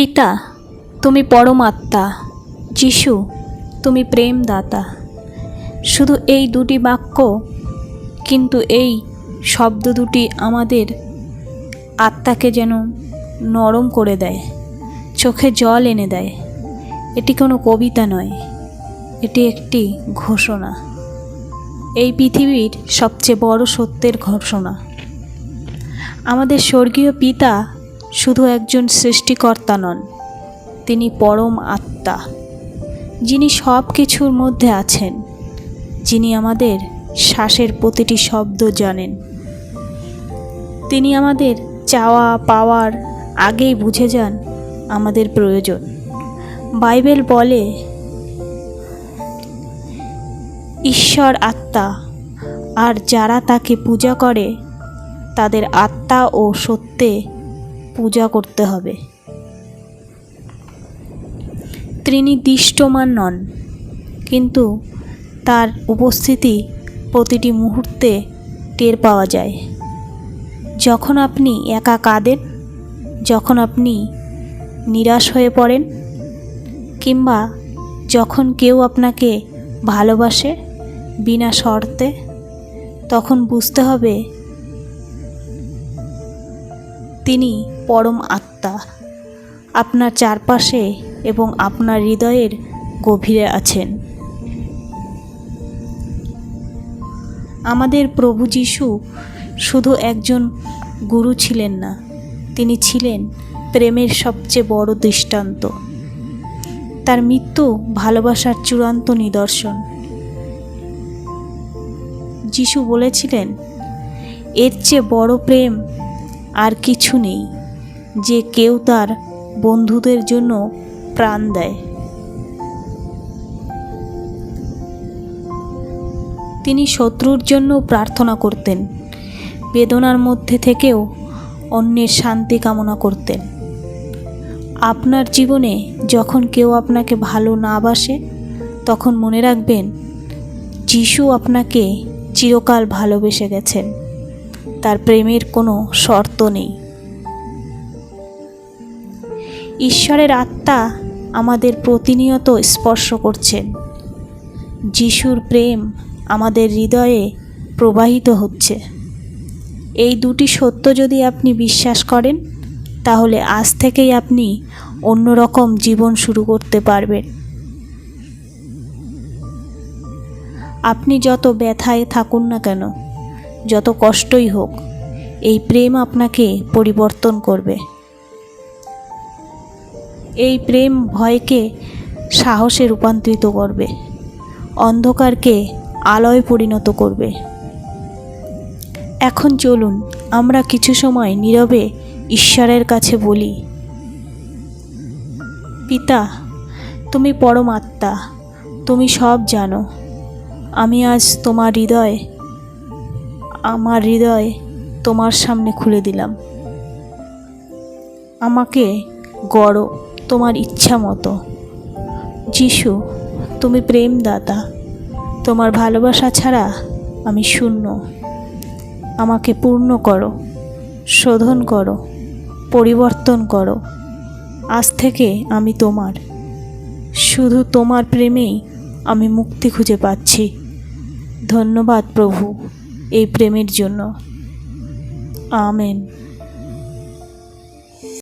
পিতা, তুমি পরমাত্মা, যিশু, তুমি প্রেমদাতা। শুধু এই দুটি বাক্য, কিন্তু এই শব্দ দুটি আমাদের আত্মাকে যেন নরম করে দেয়, চোখে জল এনে দেয়। এটি কোনো কবিতা নয়, এটি একটি ঘোষণা। এই পৃথিবীর সবচেয়ে বড় সত্যের ঘোষণা। আমাদের স্বর্গীয় পিতা শুধু একজন সৃষ্টিকর্তা নন, তিনি পরম আত্মা, যিনি সব কিছুর মধ্যে আছেন, যিনি আমাদের শ্বাসের প্রতিটি শব্দ জানেন। তিনি আমাদের চাওয়া, পাওয়ার আগেই বুঝে যান আমাদের প্রয়োজন। বাইবেল বলে, ঈশ্বর আত্মা, আর যারা তাকে পূজা করে, তাদের আত্মা ও সত্যে পূজা করতে হবে। তিনি দৃষ্টমান নন, কিন্তু তার উপস্থিতি প্রতিটি মুহূর্তে টের পাওয়া যায়। যখন আপনি একা কাঁদেন, যখন আপনি নিরাশ হয়ে পড়েন, কিংবা যখন কেউ আপনাকে ভালোবাসে বিনা শর্তে, তখন বুঝতে হবে তিনি পরম আত্মা। আপনার চারপাশে এবং আপনার হৃদয়ের গভীরে আছেন। আমাদের প্রভু যিশু শুধু একজন গুরু ছিলেন না, তিনি ছিলেন প্রেমের সবচেয়ে বড় দৃষ্টান্ত। তার মৃত্যু ভালোবাসার চূড়ান্ত নিদর্শন। যিশু বলেছিলেন, এর চেয়ে বড় প্রেম আর কিছু নেই। যে কেউ তার বন্ধুদের জন্য প্রাণ দেয়। তিনি শত্রুর জন্য প্রার্থনা করতেন, বেদনার মধ্যে থেকেও অন্যের শান্তি কামনা করতেন। আপনার জীবনে যখন কেউ আপনাকে ভালো না বাসে, তখন মনে রাখবেন, যিশু আপনাকে চিরকাল ভালোবেসে গেছেন। তার প্রেমের কোনো শর্ত নেই। ঈশ্বরের আত্মা আমাদের প্রতিনিয়ত স্পর্শ করছেন। যিশুর প্রেম আমাদের হৃদয়ে প্রবাহিত হচ্ছে। এই দুটি সত্য যদি আপনি বিশ্বাস করেন, তাহলে আজ থেকেই আপনি অন্যরকম জীবন শুরু করতে পারবেন। আপনি যত ব্যথায় থাকুন না কেন, যত কষ্টই হোক, এই প্রেম আপনাকে পরিবর্তন করবে। এই প্রেম ভয়কে সাহসে রূপান্তরিত করবে, অন্ধকারকে আলোয় পরিণত করবে। এখন চলুন, আমরা কিছু সময় নীরবে ঈশ্বরের কাছে বলি, পিতা, তুমি পরমাত্মা তুমি সব জানো। আমি আজ তোমার হৃদয়, আমার হৃদয় তোমার সামনে খুলে দিলাম। আমাকে গড়ো। তোমার ইচ্ছা মতো। যিশু, তুমি প্রেমদাতা। তোমার ভালোবাসা ছাড়া আমি শূন্য। আমাকে পূর্ণ করো, শোধন করো, পরিবর্তন করো। আজ থেকে আমি তোমার। শুধু তোমার প্রেমেই আমি মুক্তি খুঁজে পাচ্ছি। ধন্যবাদ প্রভু এই প্রেমের জন্য। আমেন।